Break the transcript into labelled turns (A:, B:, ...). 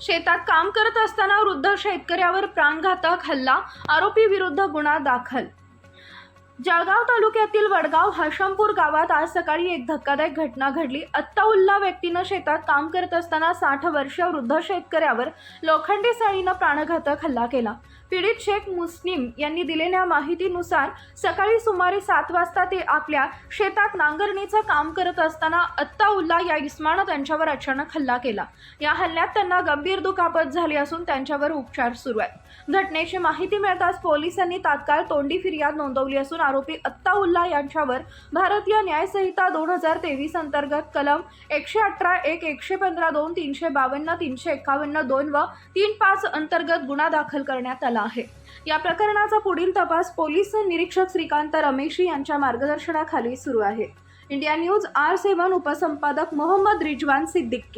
A: शेतात काम करत असताना वृद्ध शेतकऱ्यावर प्राणघातक हल्ला आरोपी विरुद्ध गुन्हा दाखल. जळगाव तालुक्यातील वडगाव हशमपूर गावात आज सकाळी एक धक्कादायक घटना घडली. अत्ताउल्ला व्यक्तीनं शेतात काम करत असताना साठ वर्षीय वृद्ध शेतकऱ्यावर लोखंडी साळीनं प्राणघातक हल्ला केला. पीडित शेख मुस्लिम यांनी दिलेल्या माहितीनुसार सकाळी सुमारे सात वाजता ते आपल्या शेतात नांगरणीचं काम करत असताना अत्ताउल्ला या इस्मानं त्यांच्यावर अचानक हल्ला केला. या हल्ल्यात त्यांना गंभीर दुखापत झाली असून त्यांच्यावर उपचार सुरू आहेत. घटनेची माहिती मिळताच पोलिसांनी तात्काळ तोंडी फिर्याद नोंदवली असून आरोपी अत्ताउल्ला यांच्यावर भारतीय न्यायसंहिता दोन हजार तेवीस अंतर्गत कलम एकशे अठरा एक एकशे पंधरा दोन तीनशे बावन्न तीनशे एकावन्न दोन व तीन पाच अंतर्गत गुन्हा दाखल करण्यात आला. आहे. या प्रकरणाचा पुढील तपास पोलीस निरीक्षक श्रीकांत रमेशी यांच्या मार्गदर्शनाखाली सुरू आहे. इंडिया न्यूज आर सेवन उपसंपादक मोहम्मद रिजवान सिद्दीकी.